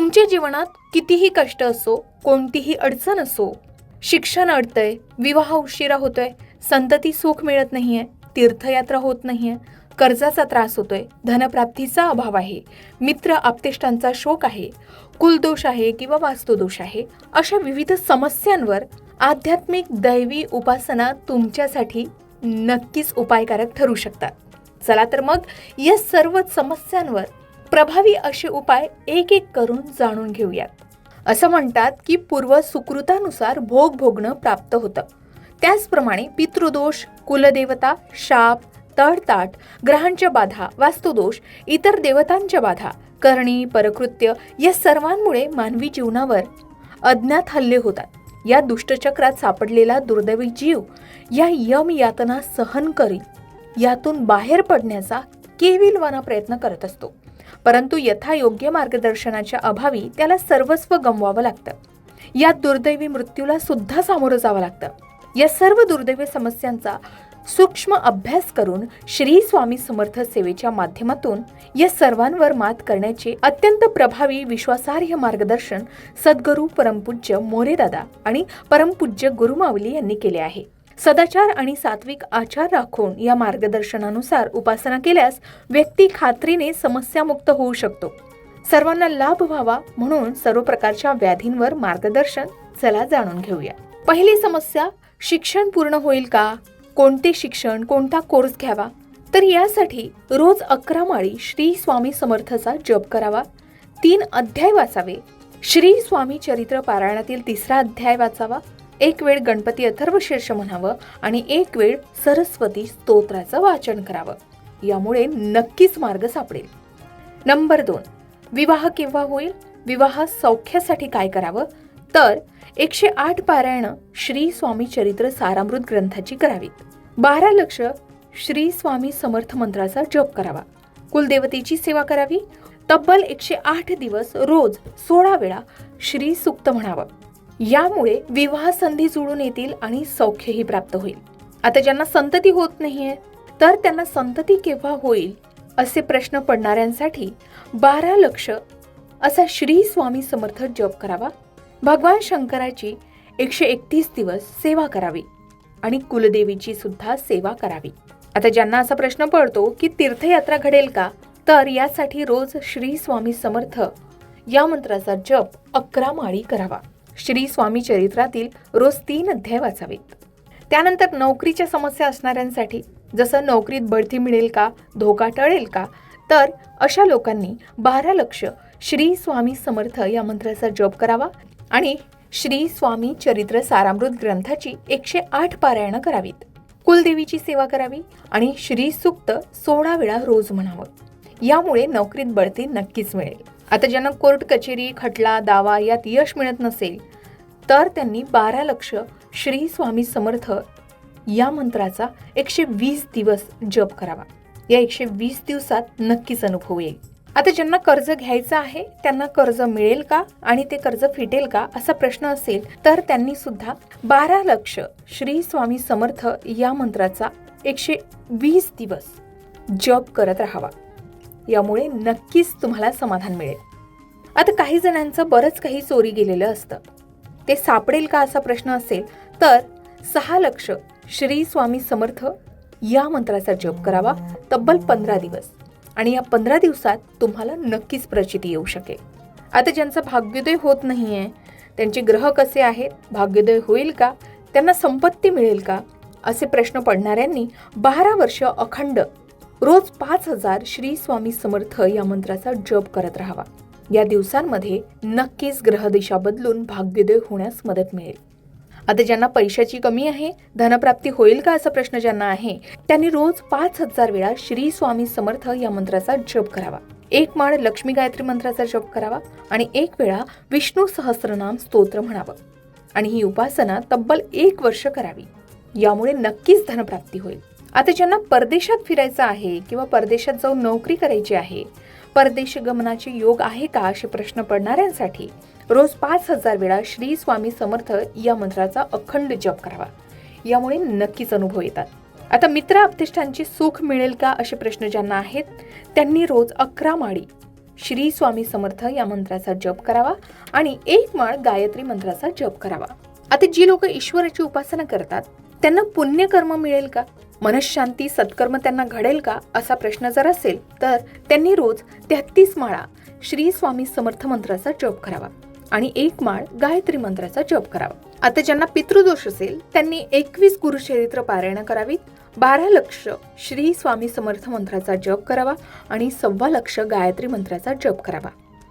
तुमच्या जीवनात कितीही कष्ट असो कोणतीही अडचण असो शिक्षण अडतंय विवाह उशिरा होतोय संतती सुख मिळत नाहीये तीर्थयात्रा होत नाहीये कर्जाचा त्रास होतोय धनप्राप्तीचा अभाव आहे मित्र आपतेष्टांचा शोक आहे कुलदोष आहे किंवा वास्तुदोष आहे अशा विविध समस्यांवर आध्यात्मिक दैवी उपासना तुमच्यासाठी नक्कीच उपायकारक ठरू शकतात. चला तर मग या सर्व समस्यांवर प्रभावी असे उपाय एक एक करून जाणून घेऊयात. असं म्हणतात की पूर्व सुकृतानुसार भोग भोगणं प्राप्त होतं. त्याचप्रमाणे पितृदोष कुलदेवता शाप तडताट ग्रहांच्या बाधा वास्तुदोष इतर देवतांच्या बाधा करणी परकृत्य या सर्वांमुळे मानवी जीवनावर अज्ञात हल्ले होतात. या दुष्टचक्रात सापडलेला दुर्दैवी जीव या यम यातना सहन करीत यातून बाहेर पडण्याचा केविलवाना प्रयत्न करत असतो. परंतु यथायोग्य मार्गदर्शनाच्या अभावी त्याला सर्वस्व गमवावं लागतं. या दुर्दैवी मृत्यूला सुद्धा सामोरं जावं लागतं. या सर्व दुर्दैवी समस्यांचा सूक्ष्म अभ्यास करून श्री स्वामी समर्थ सेवेच्या माध्यमातून या सर्वांवर मात करण्याचे अत्यंत प्रभावी विश्वासार्ह मार्गदर्शन सद्गुरू परमपूज्य मोरेदादा आणि परमपूज्य गुरुमावली यांनी केले आहे. सदाचार आणि सात्विक आचार राखून या मार्गदर्शनानुसार उपासना केल्यास व्यक्ती खात्रीने समस्यामुक्त होऊ शकतो. सर्वांना लाभ व्हावा म्हणून सर्व प्रकारच्या व्याधींवर मार्गदर्शन चला जाणून घेऊया. पहिली समस्या शिक्षण पूर्ण होईल का? कोणते शिक्षण कोणता कोर्स घ्यावा? तर यासाठी रोज अकरा माळी श्री स्वामी समर्थचा जप करावा. तीन अध्याय वाचावे. श्री स्वामी चरित्र पारायणातील तिसरा अध्याय वाचावा. एक वेळ गणपती अथर्व शीर्ष म्हणावं आणि एक वेळ सरस्वती स्तोत्राचं वाचन करावं. यामुळे नक्कीच मार्ग सापडेल. नंबर दोन. विवाह केव्हा होईल? विवाह सौख्यासाठी काय करावं? तर एकशे आठ पारायणं श्री स्वामी चरित्र सारामृत ग्रंथाची करावीत. बारा लक्ष श्री स्वामी समर्थ मंत्राचा जप करावा. कुलदेवतेची सेवा करावी. तब्बल एकशे आठ दिवस रोज सोळा वेळा श्री सुक्त म्हणावं. यामुळे विवाह संधी जुळून येतील आणि सौख्यही प्राप्त होईल. आता ज्यांना संतती होत नाहीये तर त्यांना संतती केव्हा होईल असे प्रश्न पडणाऱ्यांसाठी बारा लक्ष असा श्री स्वामी समर्थ जप करावा. भगवान शंकराची एकशे एकतीस दिवस सेवा करावी आणि कुलदेवीची सुद्धा सेवा करावी. आता ज्यांना असा प्रश्न पडतो की तीर्थयात्रा घडेल का तर यासाठी रोज श्री स्वामी समर्थ या मंत्राचा जप अकरा माळी करावा. श्री स्वामी चरित्रातील रोज तीन अध्याय वाचावेत. त्यानंतर नोकरीच्या समस्या असणाऱ्यांसाठी जसं नोकरीत बढती मिळेल का धोका टळेल का तर अशा लोकांनी बारा लक्ष श्री स्वामी समर्थ या मंत्राचा जप करावा आणि श्री स्वामी चरित्र सारामृत ग्रंथाची एकशे आठ पारायणं करावीत. कुलदेवीची सेवा करावी आणि श्री सुक्त सोळा वेळा रोज म्हणावं. यामुळे नोकरीत बढती नक्कीच मिळेल. आता ज्यांना कोर्ट कचेरी खटला दावा यात यश मिळत नसेल तर त्यांनी बारा लक्ष श्री स्वामी समर्थ या मंत्राचा एकशे वीस दिवस जप करावा. या एकशे वीस दिवसात नक्कीच अनुभव येईल. आता ज्यांना कर्ज घ्यायचं आहे त्यांना कर्ज मिळेल का आणि ते कर्ज फिटेल का असा प्रश्न असेल तर त्यांनी सुद्धा बारा लक्ष श्री स्वामी समर्थ या मंत्राचा एकशे वीस दिवस जप करत राहावा. यामुळे नक्कीच तुम्हाला समाधान मिळेल. आता काही जणांचं बरंच काही चोरी गेलेलं असतं. ते सापडेल का असा प्रश्न असेल तर सहा लक्ष श्री स्वामी समर्थ या मंत्राचा जप करावा तब्बल पंधरा दिवस. आणि या पंधरा दिवसात तुम्हाला नक्कीच प्रचिती येऊ शकेल. आता ज्यांचं भाग्योदय होत नाही आहे त्यांचे ग्रह कसे आहेत भाग्योदय होईल का त्यांना संपत्ती मिळेल का असे प्रश्न पडणाऱ्यांनी बारा वर्ष अखंड रोज पाच हजार श्री स्वामी समर्थ या मंत्राचा जप करत राहावा. या दिवसांमध्ये नक्कीच ग्रहदिशा बदलून भाग्योदय होण्यास मदत मिळेल. आता ज्यांना पैशाची कमी आहे धनप्राप्ती होईल का असा प्रश्न ज्यांना आहे त्यांनी रोज पाच हजार वेळा श्री स्वामी समर्थ या मंत्राचा जप करावा. एक माळ लक्ष्मी गायत्री मंत्राचा जप करावा आणि एक वेळा विष्णू सहस्रनाम स्तोत्र म्हणावं. आणि ही उपासना तब्बल एक वर्ष करावी. यामुळे नक्कीच धनप्राप्ती होईल. आता ज्यांना परदेशात फिरायचं आहे किंवा परदेशात जाऊन नोकरी करायची आहे परदेश गमनाचे योग आहे का असे प्रश्न पडणाऱ्यांसाठी रोज पाच हजार वेळा श्री स्वामी समर्थ या मंत्राचा अखंड जप करावा. यामुळे नक्कीच अनुभव येतात. आता मित्र आपतिष्ठांचे सुख मिळेल का असे प्रश्न ज्यांना आहेत त्यांनी रोज अकरा माळी श्री स्वामी समर्थ या मंत्राचा जप करावा आणि एक माळ गायत्री मंत्राचा जप करावा. आता जी लोक ईश्वराची उपासना करतात त्यांना पुण्यकर्म मिळेल का? मनशांती सत्कर्म त्यांना घडेल का असा प्रश्न जर असेल तर त्यांनी रोज तेहतीस माळा श्री स्वामी समर्थ मंत्राचा जप करावा आणि एक माळ गायत्री मंत्राचा जप करावा. आता ज्यांना पितृदोष असेल त्यांनी एकवीस गुरुचरित्र पारायण करावीत बारा लक्ष श्री स्वामी समर्थ मंत्राचा जप करावा आणि सव्वा लक्ष गायत्री मंत्राचा जप करावा.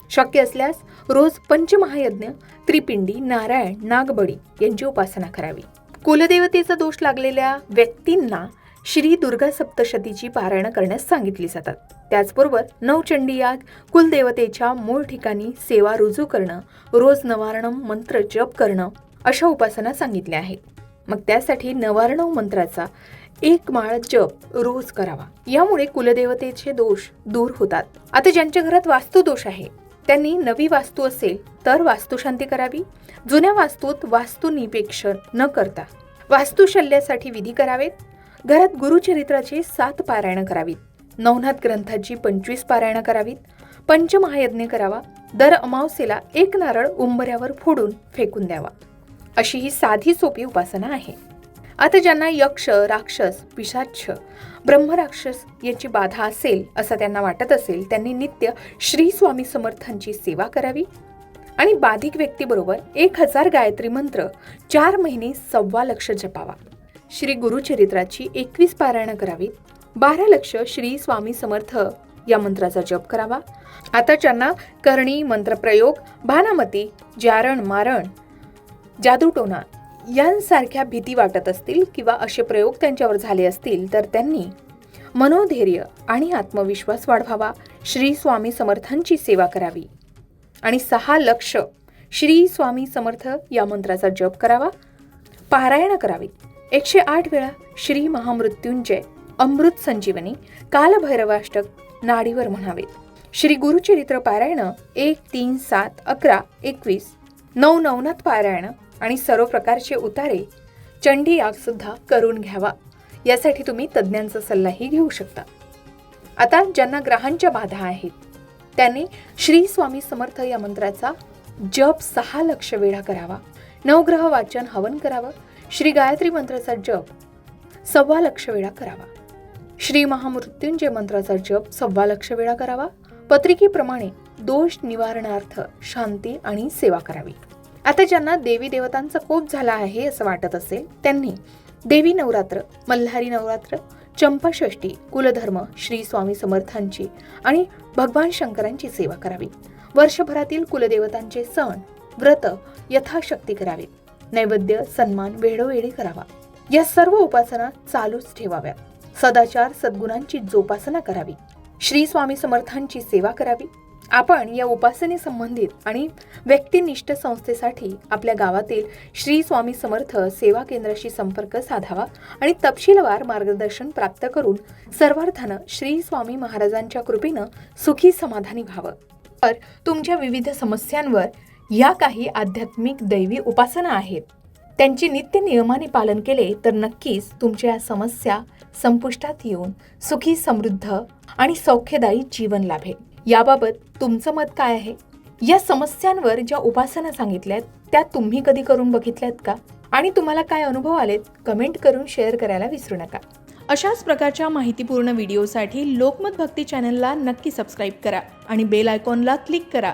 शक्य असल्यास रोज पंचमहायज्ञ त्रिपिंडी नारायण नागबडी यांची उपासना करावी. कुलदेवतेचा दोष लागलेल्या व्यक्तींना श्री दुर्गा सप्तशतीची पारायण करण्यास सांगितली जातात. त्याचबरोबर नवचंडी याग कुलदेवतेच्या मूळ ठिकाणी सेवा रुजू करणं रोज नवारणम मंत्र जप करणं अशा उपासना सांगितल्या आहेत. मग त्यासाठी नवारणव मंत्राचा एक माळ जप रोज करावा. यामुळे कुलदेवतेचे दोष दूर होतात. आता ज्यांच्या घरात वास्तुदोष आहे त्यांनी नवी वास्तू असेल तर वास्तुशांती करावी. जुन्या वास्तूत वास्तुनिपेक्षण न करता वास्तुशल्यासाठी विधी करावेत. घरात गुरुचरित्राची सात पारायणं करावीत. नवनाथ ग्रंथाची पंचवीस पारायणं करावीत. पंचमहायज्ञ करावा. दर अमावस्येला एक नारळ उंबऱ्यावर फोडून फेकून द्यावा. अशी ही साधी सोपी उपासना आहे. आता ज्यांना यक्ष राक्षस पिशाच्छ ब्रह्मराक्षस यांची बाधा असेल असं त्यांना वाटत असेल त्यांनी नित्य श्री स्वामी समर्थांची सेवा करावी. आणि बाधिक व्यक्तीबरोबर एक हजार गायत्री मंत्र चार महिने सव्वा लक्ष जपावा. श्री गुरुचरित्राची एकवीस पारायणं करावीत. बारा लक्ष श्री स्वामी समर्थ या मंत्राचा जप करावा. आता ज्यांना करणी मंत्रप्रयोग भानामती जारण मारण जादूटोना यांसारख्या भीती वाटत असतील किंवा असे प्रयोग त्यांच्यावर झाले असतील तर त्यांनी मनोधैर्य आणि आत्मविश्वास वाढवावा. श्री स्वामी समर्थांची सेवा करावी. आणि सहा लक्ष श्री स्वामी समर्थ या मंत्राचा जप करावा. पारायण करावी एकशे आठ वेळा श्री महामृत्युंजय अमृत संजीवनी कालभैरवाष्टक नाडीवर म्हणावेत श्री गुरुचरित्र पारायण एक तीन सात अकरा एकवीस नऊ नवनाथ पारायण आणि सर्व प्रकारचे उतारे चंडी यागसुद्धा करून घ्यावा. यासाठी तुम्ही तज्ज्ञांचा सल्लाही घेऊ शकता. आता ज्यांना ग्रहांच्या बाधा आहेत त्यांनी श्री स्वामी समर्थ या मंत्राचा जप सहा लक्ष वेळा करावा. नवग्रह वाचन हवन करावं. श्री गायत्री मंत्राचा जप सव्वा लक्ष वेळा करावा. श्री महामृत्युंजय मंत्राचा जप सव्वा लक्ष वेळा करावा. पत्रिकेप्रमाणे दोष निवारणार्थ शांती आणि सेवा करावी. आता ज्यांना देवी देवतांचा कोप झाला आहे असं वाटत असेल त्यांनी देवी नवरात्र मल्हारी नवरात्र चंपाषष्टी कुलधर्म श्री स्वामी समर्थांची आणि भगवान शंकरांची सेवा करावी. वर्षभरातील कुलदेवतांचे सण व्रत यथाशक्ती करावीत नैवेद्य सन्मान वेळोवेळी करावा. या सर्व उपासना चालूच ठेवाव्यात सदाचार सद्गुणांची जोपासना करावी. श्री स्वामी समर्थांची सेवा करावी. आपण या उपासने संबंधित आणि व्यक्तिनिष्ठ संस्थेसाठी आपल्या गावातील श्री स्वामी समर्थ सेवा केंद्राशी संपर्क साधावा आणि तपशीलवार मार्गदर्शन प्राप्त करून सर्वार्थानं श्री स्वामी महाराजांच्या कृपेनं सुखी समाधानी व्हावं. तर तुमच्या विविध समस्यांवर या काही आध्यात्मिक दैवी उपासना आहेत. त्यांची नित्य नियमाने पालन केले तर नक्कीच तुमच्या या समस्या संपुष्टात येऊन सुखी समृद्ध आणि सौख्यदायी जीवन लाभेल. याबाबत तुमचं मत काय आहे? या समस्यांवर ज्या उपासना सांगितल्यात त्या तुम्ही कधी करून बघितल्यात का? आणि तुम्हाला काय अनुभव आलेत कमेंट करून शेअर करायला विसरू नका. अशाच प्रकारच्या माहितीपूर्ण व्हिडिओसाठी लोकमत भक्ती चॅनलला नक्की सबस्क्राईब करा आणि बेल आयकॉनला क्लिक करा.